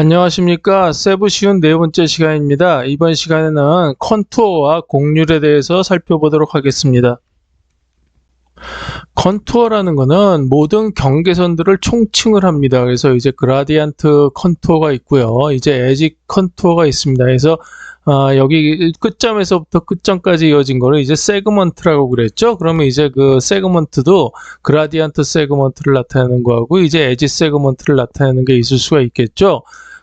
안녕하십니까. 세부 쉬운 네 번째 시간입니다. 이번 시간에는 컨투어와 곡률에 대해서 살펴보도록 하겠습니다. 컨투어라는 거는 모든 경계선들을 총칭을 합니다. 그래서 이제 그라디안트 컨투어가 있고요. 이제 에지 컨투어가 있습니다. 그래서 아, 여기 끝점에서부터 끝점까지 이어진 거를 이제 세그먼트라고 그랬죠. 그러면 이제 그 세그먼트도 그라디안트 세그먼트를 나타내는 거하고 이제 에지 세그먼트를 나타내는 게 있을 수가 있겠죠.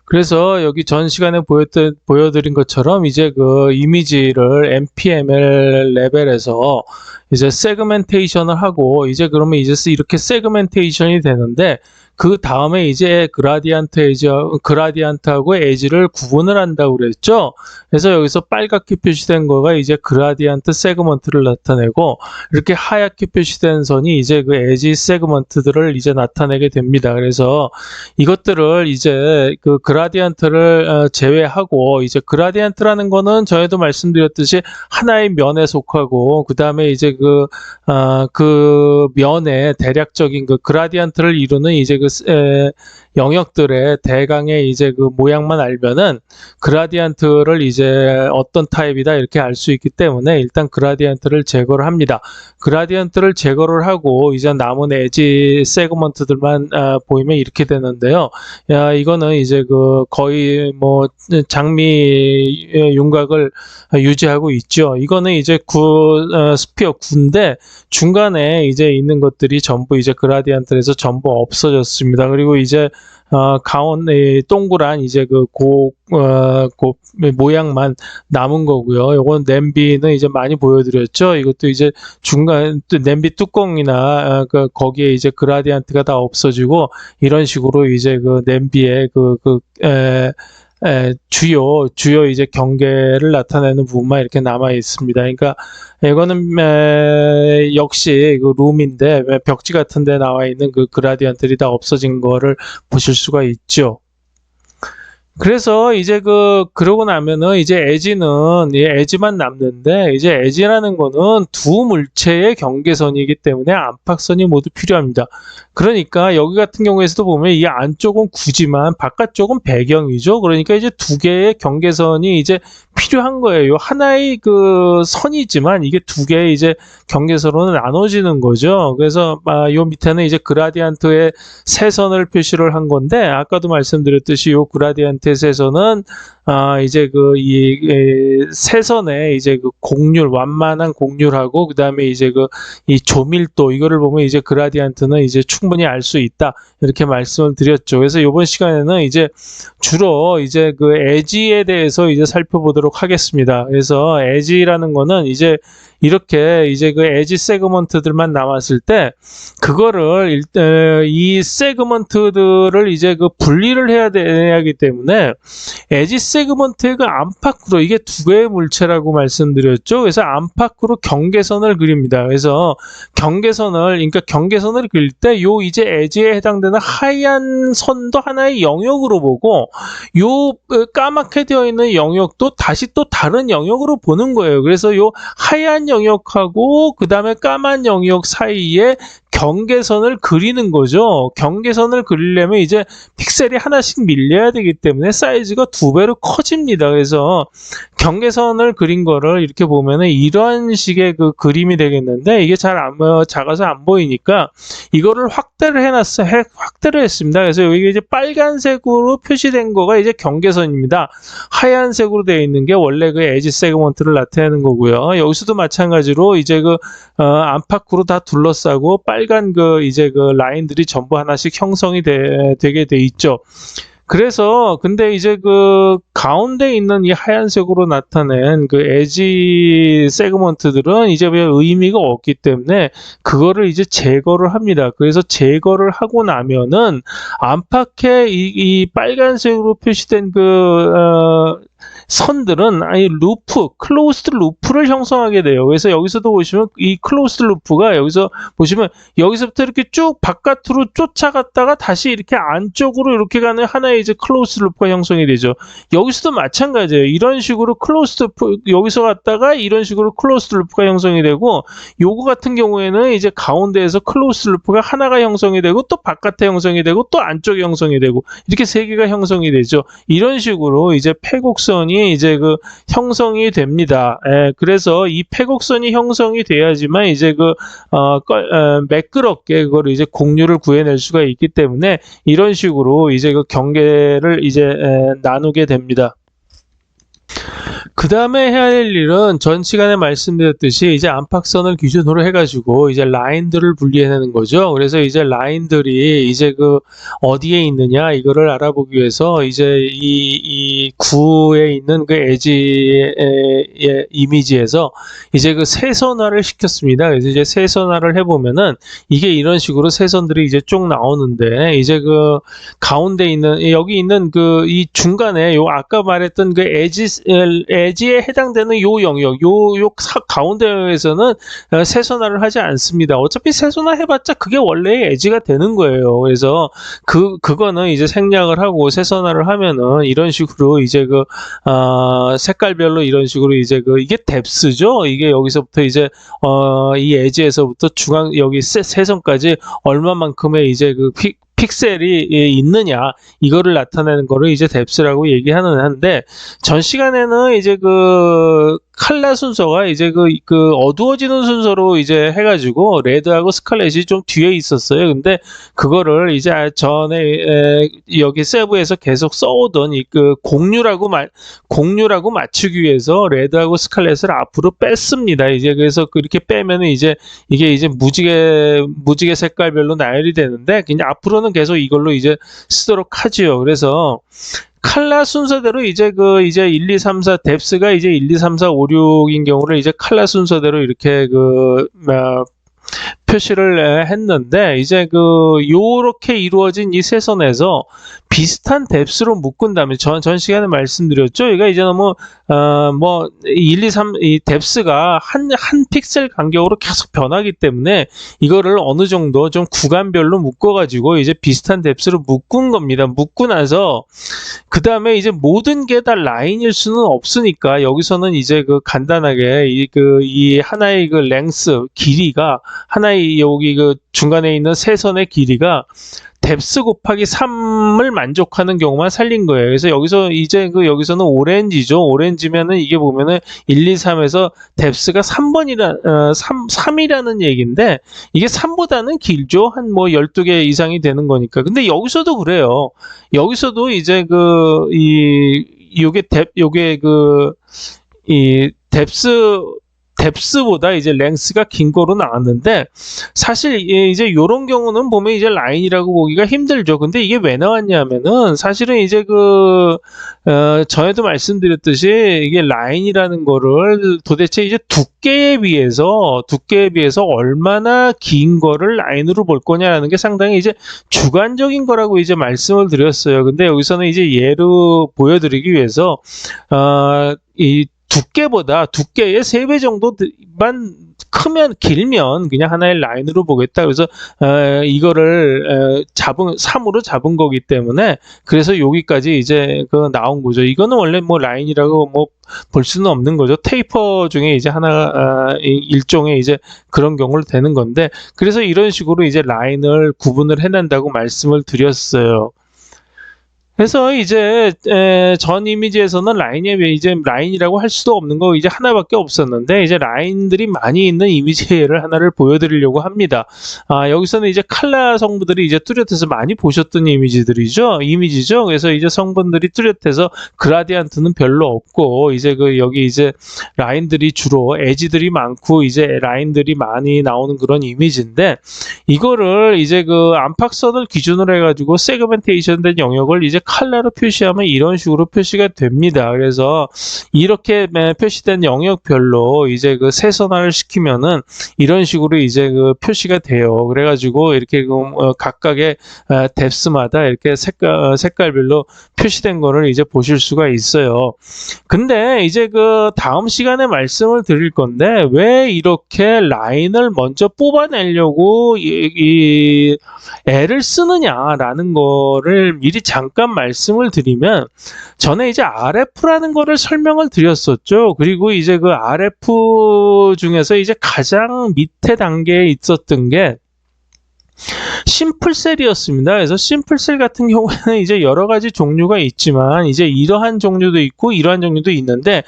그래서 여기 전 시간에 보였던, 보여드린 것처럼 이제 그 이미지를 MPML 레벨에서 이제 세그멘테이션을 하고 이제 그러면 이제 이렇게 세그멘테이션이 되는데 그 다음에 이제 그라디안트 에지, 그라디안트하고 에지를 구분을 한다고 그랬죠. 그래서 여기서 빨갛게 표시된 거가 이제 그라디안트 세그먼트를 나타내고 이렇게 하얗게 표시된 선이 이제 그 에지 세그먼트들을 이제 나타내게 됩니다. 그래서 이것들을 이제 그 그라디안트를 어, 제외하고 이제 그라디안트라는 거는 전에도 말씀드렸듯이 하나의 면에 속하고 그 다음에 이제 그, 어, 그 면의 대략적인 그 그라디안트를 이루는 이제 그 에, 영역들의 대강의 이제 그 모양만 알면은 그라디안트를 이제 어떤 타입이다 이렇게 알 수 있기 때문에 일단 그라디안트를 제거를 합니다. 그라디안트를 제거를 하고 이제 남은 에지 세그먼트들만 아, 보이면 이렇게 되는데요. 야, 이거는 이제 그 거의 뭐 장미 윤곽을 유지하고 있죠. 이거는 이제 구 어, 스피어 구인데 중간에 이제 있는 것들이 전부 이제 그라디안트에서 전부 없어졌습니다. 그리고 이제 어, 가운데 동그란 이제 그 고, 어, 고 모양만 남은 거고요. 요건 냄비는 이제 많이 보여드렸죠. 이것도 이제 중간 냄비 뚜껑이나 어, 그 거기에 이제 그라디안트가 다 없어지고 이런 식으로 이제 그 냄비에 그, 그, 에, 에, 주요 주요 이제 경계를 나타내는 부분만 이렇게 남아 있습니다. 그러니까 이거는 에, 역시 그 룸인데 벽지 같은데 나와 있는 그 그라디언들이 다 없어진 거를 보실 수가 있죠. 그래서 이제 그 그러고 나면은 이제 에지는 이 에지만 남는데 이제 에지라는 거는 두 물체의 경계선이기 때문에 안팎선이 모두 필요합니다. 그러니까 여기 같은 경우에서도 보면 이 안쪽은 굳이만 바깥쪽은 배경이죠. 그러니까 이제 두 개의 경계선이 이제 필요한 거예요. 하나의 그 선이지만 이게 두 개의 이제 경계선으로 나눠지는 거죠. 그래서 아, 요 밑에는 이제 그라디안트의 세 선을 표시를 한 건데 아까도 말씀드렸듯이 요 그라디안트 의 세선은 아, 이제 그, 이, 세선에 이제 그 곡률, 완만한 곡률하고, 그 다음에 이제 그, 이 조밀도, 이거를 보면 이제 그라디안트는 이제 충분히 알 수 있다. 이렇게 말씀을 드렸죠. 그래서 이번 시간에는 이제 주로 이제 그 에지에 대해서 이제 살펴보도록 하겠습니다. 그래서 에지라는 거는 이제 이렇게 이제 그 에지 세그먼트들만 남았을 때 그거를 일단 이 세그먼트들을 이제 그 분리를 해야 되기 때문에 에지 세그먼트의 그 안팎으로 이게 두 개의 물체라고 말씀드렸죠. 그래서 안팎으로 경계선을 그립니다. 그래서 경계선을 그러니까 경계선을 그릴 때 요 이제 에지에 해당되는 하얀 선도 하나의 영역으로 보고 요 까맣게 되어 있는 영역도 다시 또 다른 영역으로 보는 거예요. 그래서 요 하얀 영역하고 그 다음에 까만 영역 사이에 경계선을 그리는 거죠. 경계선을 그리려면 이제 픽셀이 하나씩 밀려야 되기 때문에 사이즈가 두 배로 커집니다. 그래서 경계선을 그린 거를 이렇게 보면은 이런 식의 그 그림이 되겠는데 이게 잘 안, 어, 작아서 안 보이니까 이거를 확대를 해놨어, 해, 확대를 했습니다. 그래서 여기 이제 빨간색으로 표시된 거가 이제 경계선입니다. 하얀색으로 되어 있는 게 원래 그 에지 세그먼트를 나타내는 거고요. 여기서도 마찬가지로 이제 그 어, 안팎으로 다 둘러싸고 빨간 그 이제 그 라인들이 전부 하나씩 형성이 되, 되게 돼 있죠. 그래서 근데 이제 그 가운데 있는 이 하얀색으로 나타낸 그 에지 세그먼트들은 이제 왜 의미가 없기 때문에 그거를 이제 제거를 합니다. 그래서 제거를 하고 나면은 안팎에 이, 이 빨간색으로 표시된 그 어, 선들은 아니 루프, 클로스드 루프를 형성하게 돼요. 그래서 여기서도 보시면 이 클로스드 루프가 여기서 보시면 여기서부터 이렇게 쭉 바깥으로 쫓아갔다가 다시 이렇게 안쪽으로 이렇게 가는 하나의 이제 클로스드 루프가 형성이 되죠. 여기서도 마찬가지예요. 이런 식으로 클로스드 루프 여기서 갔다가 이런 식으로 클로스드 루프가 형성이 되고 요거 같은 경우에는 이제 가운데에서 클로스드 루프가 하나가 형성이 되고 또 바깥에 형성이 되고 또 안쪽에 형성이 되고 이렇게 세 개가 형성이 되죠. 이런 식으로 이제 패곡선이 이제 그 형성이 됩니다. 예, 그래서 이 패곡선이 형성이 돼야지만 이제 그 어, 껄- 어, 매끄럽게 그걸 이제 공유를 구해낼 수가 있기 때문에 이런 식으로 이제 그 경계를 이제 에, 나누게 됩니다. 그 다음에 해야 될 일은 전 시간에 말씀드렸듯이 이제 안팎선을 기준으로 해가지고 이제 라인들을 분리해내는 거죠. 그래서 이제 라인들이 이제 그 어디에 있느냐 이거를 알아보기 위해서 이제 이, 이 구에 있는 그 에지의 의 이미지에서 이제 그 세선화를 시켰습니다. 그래서 이제 세선화를 해보면은 이게 이런 식으로 세선들이 이제 쭉 나오는데 이제 그 가운데 있는 여기 있는 그 이 중간에 요 아까 말했던 그 에지 에 지에 해당되는 요 영역 요 요 가운데에서는 어, 세선화를 하지 않습니다. 어차피 세선화 해봤자 그게 원래 에지가 되는 거예요. 그래서 그 그거는 이제 생략을 하고 세선화를 하면은 이런 식으로 이제 그 어, 색깔별로 이런 식으로 이제 그 이게 뎁스죠. 이게 여기서부터 이제 어, 이 에지에서부터 중앙 여기 세, 세선까지 얼마만큼의 이제 그 피, 픽셀이 예, 있느냐 이거를 나타내는 거를 이제 뎁스라고 얘기하는 한데 전 시간에는 이제 그 칼라 순서가 이제 그, 그 어두워지는 순서로 이제 해가지고 레드하고 스칼렛이 좀 뒤에 있었어요. 근데 그거를 이제 전에 에, 여기 세부에서 계속 써오던 이 그 공유라고 말 공유라고 맞추기 위해서 레드하고 스칼렛을 앞으로 뺐습니다. 이제 그래서 그렇게 빼면은 이제 이게 이제 무지개 무지개 색깔별로 나열이 되는데 그냥 앞으로는 계속 이걸로 이제 쓰도록 하지요. 그래서 칼라 순서대로 이제 그 이제 1, 2, 3, 4 뎁스가 이제 1, 2, 3, 4, 5, 6인 경우를 이제 칼라 순서대로 이렇게 그 어, 표시를 했는데 이제 그 요렇게 이루어진 이 세선에서 비슷한 뎁스로 묶은 다음에 전, 전 시간에 말씀드렸죠. 그러니까 이제 너무 어 뭐 1, 2, 3 이 뎁스가 한 한 픽셀 간격으로 계속 변하기 때문에 이거를 어느 정도 좀 구간별로 묶어 가지고 이제 비슷한 뎁스로 묶은 겁니다. 묶고 나서 그 다음에 이제 모든 게 다 라인일 수는 없으니까 여기서는 이제 그 간단하게 이 그이 하나의 그 랭스 길이가 하나의 여기 그 중간에 있는 세선의 길이가 뎁스 곱하기 3을 만족하는 경우만 살린 거예요. 그래서 여기서 이제 그 여기서는 오렌지죠. 오렌지면은 이게 보면은 1, 2, 3에서 뎁스가 3번이라 어, 3 3이라는 얘기인데 이게 3보다는 길죠. 한 뭐 12개 이상이 되는 거니까. 근데 여기서도 그래요. 여기서도 이제 그 이 요게 뎁 요게 그이 뎁스 뎁스보다 이제 랭스가 긴 거로 나왔는데 사실 예, 이제 요런 경우는 보면 이제 라인이라고 보기가 힘들죠. 근데 이게 왜 나왔냐면은 사실은 이제 그 어, 전에도 말씀드렸듯이 이게 라인이라는 거를 도대체 이제 두께에 비해서 두께에 비해서 얼마나 긴 거를 라인으로 볼 거냐라는 게 상당히 이제 주관적인 거라고 이제 말씀을 드렸어요. 근데 여기서는 이제 예로 보여드리기 위해서 어, 이 두께보다 두께의 세배 정도만 크면 길면 그냥 하나의 라인으로 보겠다. 그래서 어, 이거를 어, 잡은 3으로 잡은 거기 때문에 그래서 여기까지 이제 그 나온 거죠. 이거는 원래 뭐 라인이라고 뭐 볼 수는 없는 거죠. 테이퍼 중에 이제 하나 아, 이- 일종의 이제 그런 경우를 되는 건데 그래서 이런 식으로 이제 라인을 구분을 해낸다고 말씀을 드렸어요. 그래서 이제 에, 전 이미지에서는 라인에 왜 이제 라인이라고 할 수도 없는 거 이제 하나밖에 없었는데 이제 라인들이 많이 있는 이미지를 하나를 보여드리려고 합니다. 아, 여기서는 이제 칼라 성분들이 이제 뚜렷해서 많이 보셨던 이미지들이죠. 이미지죠. 그래서 이제 성분들이 뚜렷해서 그라디안트는 별로 없고 이제 그 여기 이제 라인들이 주로 에지들이 많고 이제 라인들이 많이 나오는 그런 이미지인데 이거를 이제 그 안팎선을 기준으로 해가지고 세그멘테이션 된 영역을 이제 칼라로 표시하면 이런 식으로 표시가 됩니다. 그래서 이렇게 매- 표시된 영역별로 이제 그 세선화를 시키면은 이런 식으로 이제 그 표시가 돼요. 그래가지고 이렇게 그 어, 각각의 어, 뎁스마다 이렇게 색깔 어, 색깔별로 표시된 거를 이제 보실 수가 있어요. 근데 이제 그 다음 시간에 말씀을 드릴 건데 왜 이렇게 라인을 먼저 뽑아내려고 이, 이 애를 쓰느냐라는 거를 미리 잠깐 말씀을 드리면 전에 이제 RF라는 거를 설명을 드렸었죠. 그리고 이제 그 RF 중에서 이제 가장 밑에 단계에 있었던 게 심플셀이었습니다. 그래서 심플셀 같은 경우에는 이제 여러 가지 종류가 있지만 이제 이러한 종류도 있고 이러한 종류도 있는데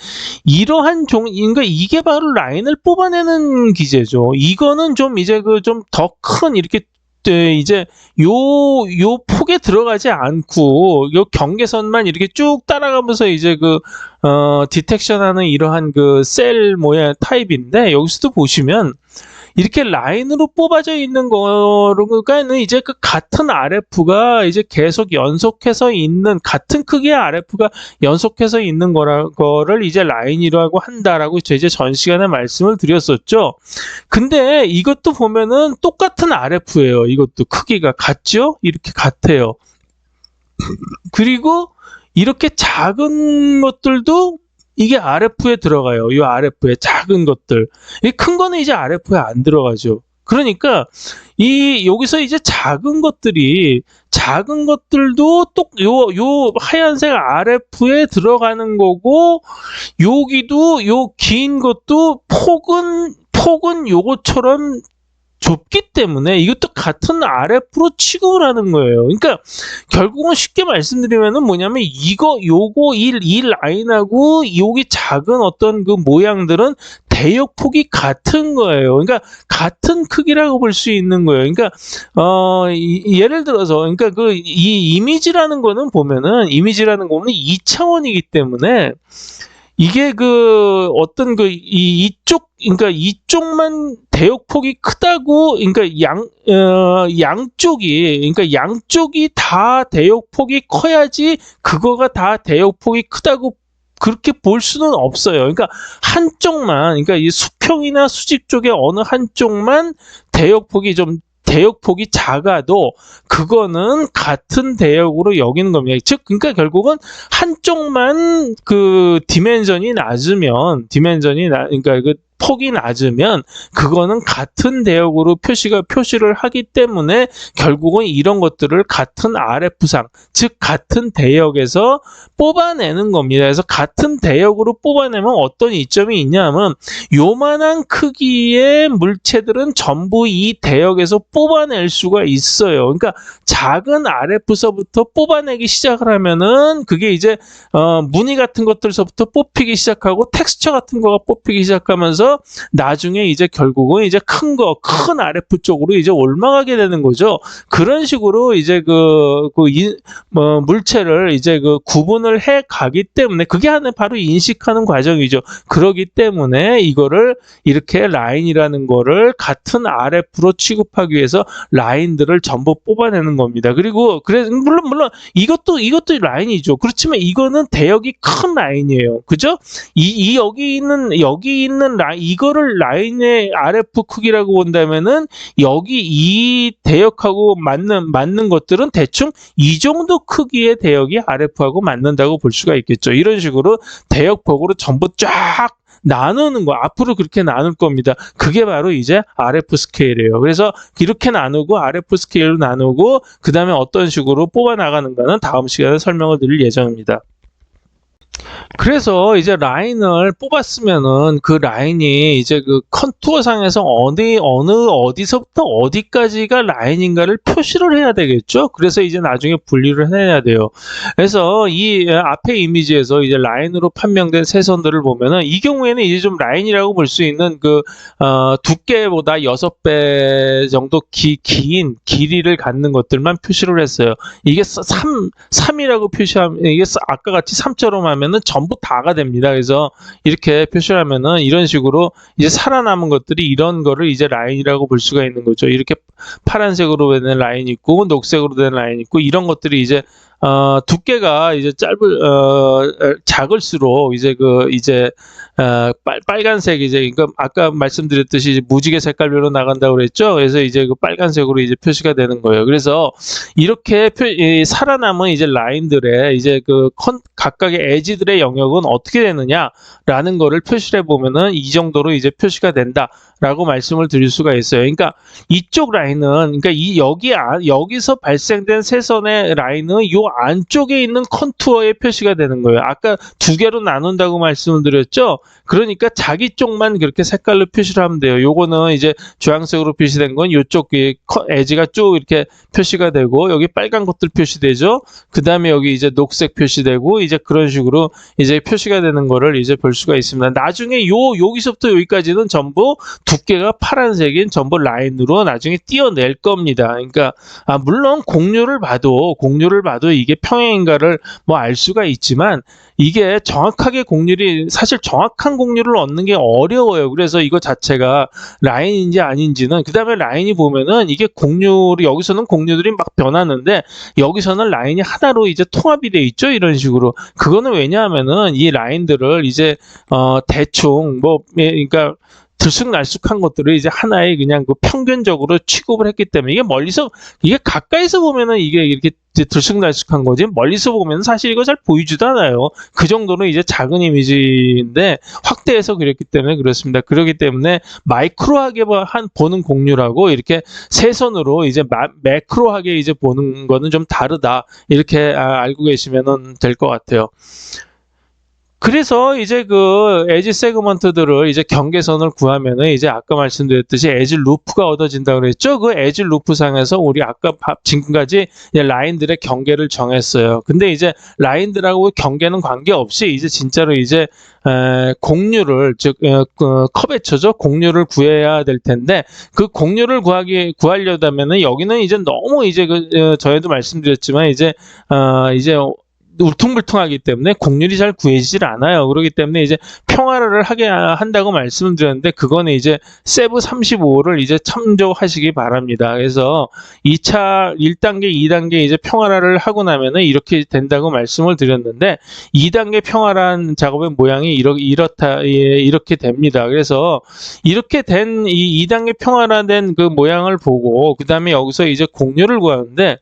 이러한 종 그러니까 이게 바로 라인을 뽑아내는 기제죠. 이거는 좀 이제 그 좀 더 큰 이렇게 네, 이제 요, 요 폭에 들어가지 않고, 요 경계선만 이렇게 쭉 따라가면서 이제 그, 어, 디텍션 하는 이러한 그 셀 모양 타입인데, 여기서도 보시면, 이렇게 라인으로 뽑아져 있는 거는 이제 그 같은 RF가 이제 계속 연속해서 있는 같은 크기의 RF가 연속해서 있는 거를 이제 라인이라고 한다라고 저 이제 전 시간에 말씀을 드렸었죠. 근데 이것도 보면은 똑같은 RF예요. 이것도 크기가 같죠? 이렇게 같아요. 그리고 이렇게 작은 것들도 이게 RF에 들어가요. 이 RF에 작은 것들. 이 큰 거는 이제 RF에 안 들어가죠. 그러니까 이 여기서 이제 작은 것들이 작은 것들도 똑요 요 하얀색 RF에 들어가는 거고 여기도 요 긴 것도 폭은 폭은 요것처럼 좁기 때문에 이것도 같은 RF로 취급을 하는 거예요. 그러니까 결국은 쉽게 말씀드리면은 뭐냐면 이거 요거 이, 이 라인하고 여기 작은 어떤 그 모양들은 대역 폭이 같은 거예요. 그러니까 같은 크기라고 볼 수 있는 거예요. 그러니까 어 이- 예를 들어서 그러니까 그 이 이미지라는 거는 보면은 이미지라는 거는 2차원이기 때문에 이게 그 어떤 그 이 이쪽 그러니까 이쪽만 대역폭이 크다고 그러니까 양 어, 양쪽이 그러니까 양쪽이 다 대역폭이 커야지 그거가 다 대역폭이 크다고 그렇게 볼 수는 없어요. 그러니까 한쪽만 그러니까 이 수평이나 수직 쪽에 어느 한쪽만 대역폭이 좀 대역폭이 작아도 그거는 같은 대역으로 여기는 겁니다. 즉 그러니까 결국은 한쪽만 그 디멘전이 낮으면 디멘전이 나 그러니까 그 폭이 낮으면 그거는 같은 대역으로 표시가 표시를 하기 때문에 결국은 이런 것들을 같은 RF상 즉 같은 대역에서 뽑아내는 겁니다. 그래서 같은 대역으로 뽑아내면 어떤 이점이 있냐면 요만한 크기의 물체들은 전부 이 대역에서 뽑아낼 수가 있어요. 그러니까 작은 RF서부터 뽑아내기 시작을 하면은 그게 이제 어, 무늬 같은 것들서부터 뽑히기 시작하고 텍스처 같은 거가 뽑히기 시작하면서 나중에 이제 결국은 이제 큰 거, 큰 RF 쪽으로 이제 올라가게 되는 거죠. 그런 식으로 이제 그, 그, 인, 뭐, 물체를 이제 그 구분을 해 가기 때문에 그게 하나 바로 인식하는 과정이죠. 그러기 때문에 이거를 이렇게 라인이라는 거를 같은 RF로 취급하기 위해서 라인들을 전부 뽑아내는 겁니다. 그리고 그래 물론 물론 이것도 이것도 라인이죠. 그렇지만 이거는 대역이 큰 라인이에요. 그죠? 이, 이 여기 있는 여기 있는 라인 이거를 라인의 RF 크기라고 본다면은 여기 이 대역하고 맞는 맞는 것들은 대충 이 정도 크기의 대역이 RF하고 맞는다고 볼 수가 있겠죠. 이런 식으로 대역폭으로 전부 쫙 나누는 거 앞으로 그렇게 나눌 겁니다. 그게 바로 이제 RF 스케일이에요. 그래서 이렇게 나누고 RF 스케일로 나누고 그 다음에 어떤 식으로 뽑아 나가는가는 다음 시간에 설명을 드릴 예정입니다. 그래서 이제 라인을 뽑았으면은 그 라인이 이제 그 컨투어 상에서 어디 어느 어디서부터 어디까지가 라인인가를 표시를 해야 되겠죠. 그래서 이제 나중에 분리를 해야 돼요. 그래서 이 앞에 이미지에서 이제 라인으로 판명된 세선들을 보면은 이 경우에는 이제 좀 라인이라고 볼 수 있는 그 어, 두께보다 여섯 배 정도 기, 긴 길이를 갖는 것들만 표시를 했어요. 이게 3, 3이라고 표시하면, 이게 사- 아까 같이 3처럼 하면은 전부 다가 됩니다. 그래서 이렇게 표시를 하면은 이런 식으로 이제 살아남은 것들이 이런 거를 이제 라인이라고 볼 수가 있는 거죠. 이렇게 파란색으로 된 라인 있고, 녹색으로 된 라인 있고, 이런 것들이 이제 어, 두께가 이제 짧을 어, 어, 작을수록 이제 그 이제 어, 빨, 빨간색 이제 이거 아까 말씀드렸듯이 무지개 색깔별로 나간다고 그랬죠. 그래서 이제 그 빨간색으로 이제 표시가 되는 거예요. 그래서 이렇게 표, 이 살아남은 이제 라인들의 이제 그 컨, 각각의 에지들의 영역은 어떻게 되느냐라는 거를 표시를 해보면은 이 정도로 이제 표시가 된다라고 말씀을 드릴 수가 있어요. 그러니까 이쪽 라인은 그러니까 이 여기 안, 여기서 발생된 세선의 라인은 요 안쪽에 있는 컨투어의 표시가 되는 거예요. 아까 두 개로 나눈다고 말씀을 드렸죠. 그러니까 자기 쪽만 그렇게 색깔로 표시를 하면 돼요. 요거는 이제 주황색으로 표시된 건 요쪽 에지가 쭉 이렇게 표시가 되고 여기 빨간 것들 표시되죠. 그 다음에 여기 이제 녹색 표시되고 이제 그런 식으로 이제 표시가 되는 거를 이제 볼 수가 있습니다. 나중에 요 여기서부터 여기까지는 전부 두께가 파란색인 전부 라인으로 나중에 띄어낼 겁니다. 그러니까 아 물론 공률을 봐도 공률을 봐도 이게 평행인가를 뭐 알 수가 있지만 이게 정확하게 공률이 사실 정확한 공률을 얻는 게 어려워요. 그래서 이거 자체가 라인인지 아닌지는 그 다음에 라인이 보면은 이게 공률이 여기서는 공률들이 막 변하는데 여기서는 라인이 하나로 이제 통합이 돼 있죠. 이런 식으로 그거는 왜냐하면은 이 라인들을 이제 어 대충 뭐 예, 그러니까 들쑥날쑥한 것들을 이제 하나의 그냥 그 평균적으로 취급을 했기 때문에 이게 멀리서 이게 가까이서 보면은 이게 이렇게 들쑥날쑥한 거지 멀리서 보면 사실 이거 잘 보이지도 않아요. 그 정도는 이제 작은 이미지인데 확대해서 그렸기 때문에 그렇습니다. 그렇기 때문에 마이크로하게 봐- 한 보는 공유라고 이렇게 세선으로 이제 마- 매크로하게 이제 보는 거는 좀 다르다 이렇게 아, 알고 계시면은 될 것 같아요. 그래서 이제 그 에지 세그먼트들을 이제 경계선을 구하면은 이제 아까 말씀드렸듯이 에지 루프가 얻어진다 그랬죠. 그 에지 루프 상에서 우리 아까 바- 지금까지 라인들의 경계를 정했어요. 근데 이제 라인들하고 경계는 관계없이 이제 진짜로 이제 에, 공률을 즉 어, 그 커베처죠. 공률을 구해야 될 텐데 그 공률을 구하기 구하려다면은 여기는 이제 너무 이제 그 어, 저에도 말씀드렸지만 이제 어, 이제 울퉁불퉁하기 때문에 공률이 잘 구해지질 않아요. 그렇기 때문에 이제 평화를 하게 한다고 말씀을 드렸는데 그거는 이제 세브 35를 이제 참조하시기 바랍니다. 그래서 2차 1단계, 2단계 이제 평화를 하고 나면은 이렇게 된다고 말씀을 드렸는데 2단계 평화란 작업의 모양이 이렇, 이렇다 예, 이렇게 됩니다. 그래서 이렇게 된 이 2단계 평화라된 그 모양을 보고 그 다음에 여기서 이제 공률을 구하는데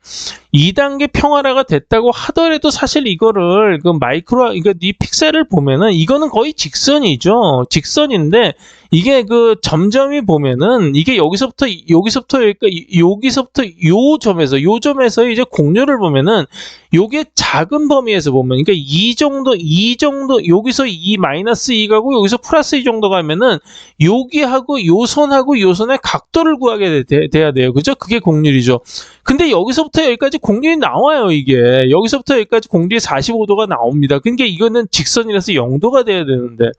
2단계 평화라가 됐다고 하더라도 사실 이거를 그 마이크로 이거 이 픽셀을 보면은 이거는 거의 직선이죠. 직선인데 이게 그 점점이 보면은 이게 여기서부터 여기서부터 여기까지 여기서부터 요 점에서 요 점에서 이제 공률을 보면은 요게 작은 범위에서 보면 그러니까 이 정도 이 정도 여기서 이 마이너스 2 가고 여기서 플러스 2 정도 가면은 여기하고 요 선하고 요 선의 각도를 구하게 돼, 돼야 돼요. 그죠? 그게 공률이죠. 근데 여기서부터 여기까지 공률이 나와요, 이게. 여기서부터 여기까지 공률이 45도가 나옵니다. 그러니까 이거는 직선이라서 0도가 돼야 되는데.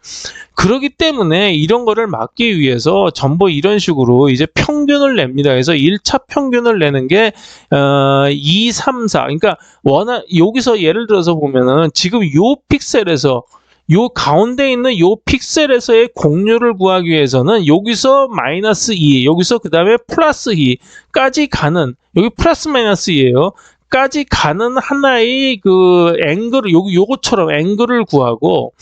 그러기 때문에 이런 거를 막기 위해서 전부 이런 식으로 이제 평균을 냅니다. 그래서 1차 평균을 내는 게, 어, 2, 3, 4. 그러니까 원하, 여기서 예를 들어서 보면은 지금 요 픽셀에서 요 가운데 있는 요 픽셀에서의 공률을 구하기 위해서는 여기서 마이너스 2, 여기서 그 다음에 플러스 2까지 가는, 여기 플러스 마이너스이에요. 까지 가는 하나의 그 앵글을 요 요거처럼 앵글을 구하고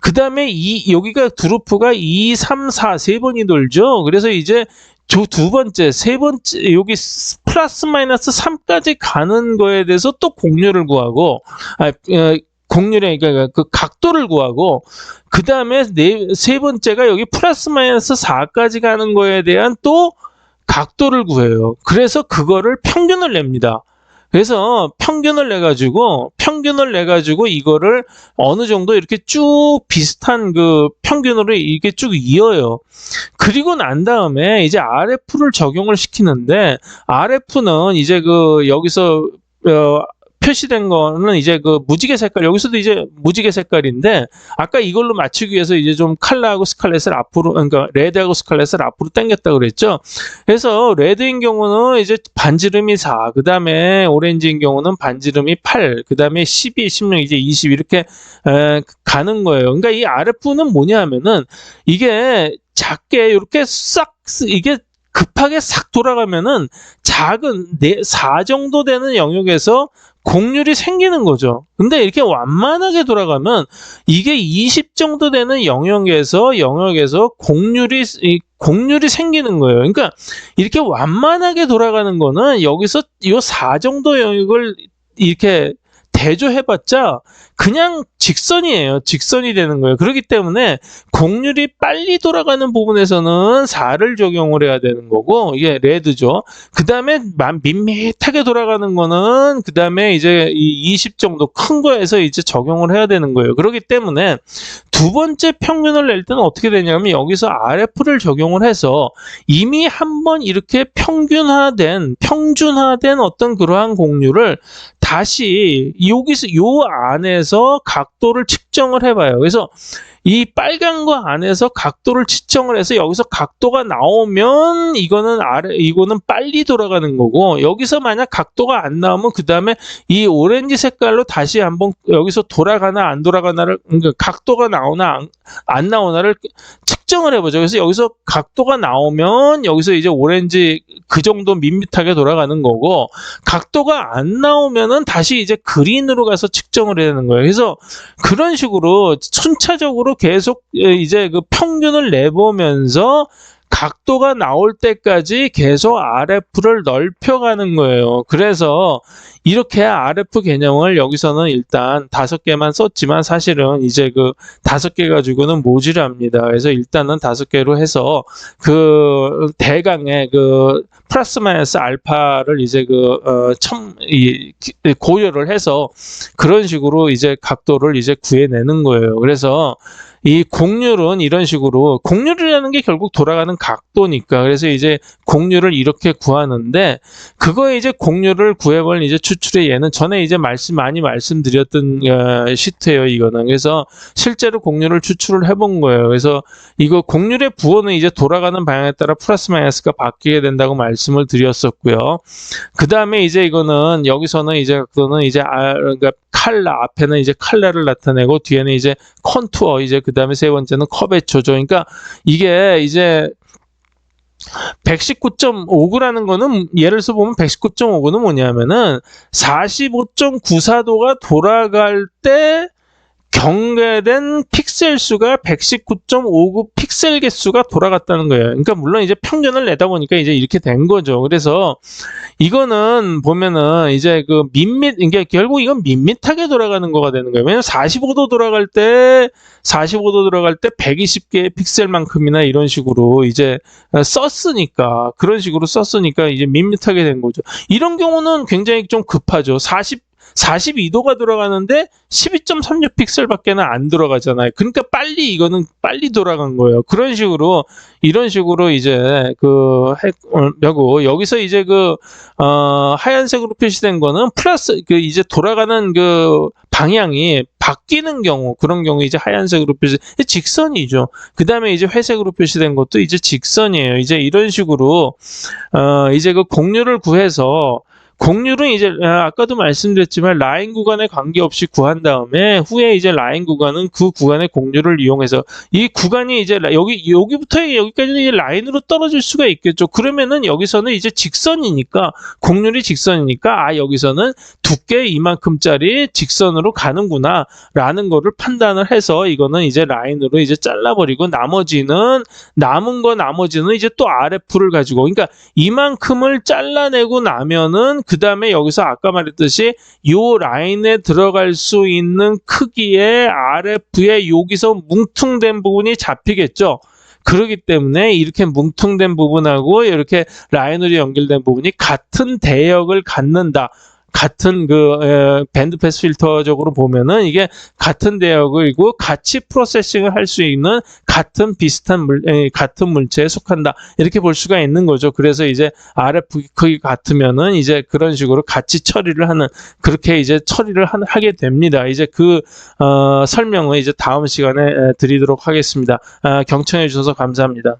그다음에 이 여기가 두루프가 2, 3, 4 세 번이 돌죠. 그래서 이제 저두 번째, 세 번째 여기 스- 플러스 마이너스 3까지 가는 거에 대해서 또 공률을 구하고 아, 어, 공률의 그러니까 그 각도를 구하고 그 다음에 네, 세 번째가 여기 플러스 마이너스 4까지 가는 거에 대한 또 각도를 구해요. 그래서 그거를 평균을 냅니다. 그래서 평균을 내 가지고 평균을 내 가지고 이거를 어느 정도 이렇게 쭉 비슷한 그 평균으로 이게 쭉 이어요. 그리고 난 다음에 이제 RF를 적용을 시키는데 RF는 이제 그 여기서 어 표시된 거는 이제 그 무지개 색깔 여기서도 이제 무지개 색깔인데 아까 이걸로 맞추기 위해서 이제 좀 칼라하고 스칼렛을 앞으로 그러니까 레드하고 스칼렛을 앞으로 당겼다 그랬죠. 그래서 레드인 경우는 이제 반지름이 4, 그 다음에 오렌지인 경우는 반지름이 8, 그 다음에 12, 16, 이제 20 이렇게 에, 가는 거예요. 그러니까 이 RF는 뭐냐면은 이게 작게 이렇게 싹 쓰- 이게 급하게 싹 돌아가면은 작은 네, 4 정도 되는 영역에서 곡률이 생기는 거죠. 근데 이렇게 완만하게 돌아가면 이게 20 정도 되는 영역에서 영역에서 곡률이 이 곡률이 생기는 거예요. 그러니까 이렇게 완만하게 돌아가는 거는 여기서 요4 정도 영역을 이렇게 대조해봤자 그냥 직선이에요. 직선이 되는 거예요. 그렇기 때문에 곡률이 빨리 돌아가는 부분에서는 4를 적용을 해야 되는 거고 이게 레드죠. 그 다음에 밋밋하게 돌아가는 거는 그 다음에 이제 이 20 정도 큰 거에서 이제 적용을 해야 되는 거예요. 그렇기 때문에 두 번째 평균을 낼 때는 어떻게 되냐면 여기서 RF를 적용을 해서 이미 한번 이렇게 평균화된 평준화된 어떤 그러한 곡률을 다시 여기서 요 안에서 각도를 측정을 해봐요. 그래서 이 빨간 거 안에서 각도를 측정을 해서 여기서 각도가 나오면 이거는 아래 이거는 빨리 돌아가는 거고 여기서 만약 각도가 안 나오면 그 다음에 이 오렌지 색깔로 다시 한번 여기서 돌아가나 안 돌아가나를 그러니까 각도가 나오나 안, 안 나오나를 측정을 해보죠. 그래서 여기서 각도가 나오면 여기서 이제 오렌지 그 정도 밋밋하게 돌아가는 거고 각도가 안 나오면은 다시 이제 그린으로 가서 측정을 해야 되는 거예요. 그래서 그런 식으로 순차적으로 계속 예, 이제 그 평균을 내보면서 각도가 나올 때까지 계속 RF를 넓혀가는 거예요. 그래서 이렇게 RF 개념을 여기서는 일단 다섯 개만 썼지만 사실은 이제 그 다섯 개 가지고는 모자랍니다. 그래서 일단은 다섯 개로 해서 그 대강의 그 플러스 마이너스 알파를 이제 그어첨이 고려를 해서 그런 식으로 이제 각도를 이제 구해내는 거예요. 그래서 이 곡률은 이런 식으로 곡률이라는 게 결국 돌아가는 각도니까. 그래서 이제 곡률을 이렇게 구하는데 그거에 이제 곡률을 구해볼 이제 추출의 예는 전에 이제 말씀 많이 말씀드렸던 어, 시트예요 이거는. 그래서 실제로 곡률을 추출을 해본 거예요. 그래서 이거 곡률의 부호는 이제 돌아가는 방향에 따라 플러스 마이너스가 바뀌게 된다고 말씀을 드렸었고요. 그 다음에 이제 이거는 여기서는 이제 그거는 이제 아, 그러니까 칼라 앞에는 이제 칼라를 나타내고 뒤에는 이제 컨투어 이제 그 다음에 세 번째는 커베초죠. 그러니까 이게 이제 119.59라는 거는 예를 들어서 보면 119.59는 뭐냐면은 45.94도가 돌아갈 때 경계된 픽셀 수가 119.59 픽셀 개수가 돌아갔다는 거예요. 그러니까 물론 이제 평균을 내다 보니까 이제 이렇게 된 거죠. 그래서 이거는 보면은 이제 그 밋밋 이게 결국 이건 밋밋하게 돌아가는 거가 되는 거예요. 왜냐면 45도 돌아갈 때 45도 돌아갈 때 120개의 픽셀만큼이나 이런 식으로 이제 썼으니까 그런 식으로 썼으니까 이제 밋밋하게 된 거죠. 이런 경우는 굉장히 좀 급하죠. 40 42도가 돌아가는데 12.36 픽셀밖에는 안 돌아가잖아요. 그러니까 빨리 이거는 빨리 돌아간 거예요. 그런 식으로 이런 식으로 이제 그 하고 여기서 이제 그 어, 하얀색으로 표시된 거는 플러스 그 이제 돌아가는 그 방향이 바뀌는 경우 그런 경우 이제 하얀색으로 표시 직선이죠. 그 다음에 이제 회색으로 표시된 것도 이제 직선이에요. 이제 이런 식으로 어 이제 그 곡률을 구해서 곡률은 이제 아, 아까도 말씀드렸지만 라인 구간에 관계없이 구한 다음에 후에 이제 라인 구간은 그 구간의 곡률을 이용해서 이 구간이 이제 여기 여기부터 여기까지 라인으로 떨어질 수가 있겠죠. 그러면은 여기서는 이제 직선이니까 곡률이 직선이니까 아 여기서는 두께 이만큼짜리 직선으로 가는구나라는 거를 판단을 해서 이거는 이제 라인으로 이제 잘라버리고 나머지는 남은 거 나머지는 이제 또 RF를 가지고 그러니까 이만큼을 잘라내고 나면은 그 다음에 여기서 아까 말했듯이 요 라인에 들어갈 수 있는 크기의 RF에 여기서 뭉퉁된 부분이 잡히겠죠. 그렇기 때문에 이렇게 뭉퉁된 부분하고 이렇게 라인으로 연결된 부분이 같은 대역을 갖는다. 같은 그 에, 밴드 패스 필터적으로 보면은 이게 같은 대역이고 같이 프로세싱을 할 수 있는 같은 비슷한 물 에, 같은 물체에 속한다 이렇게 볼 수가 있는 거죠. 그래서 이제 RF 크기 같으면은 이제 그런 식으로 같이 처리를 하는 그렇게 이제 처리를 하, 하게 됩니다. 이제 그 어, 설명을 이제 다음 시간에 에, 드리도록 하겠습니다. 아, 경청해 주셔서 감사합니다.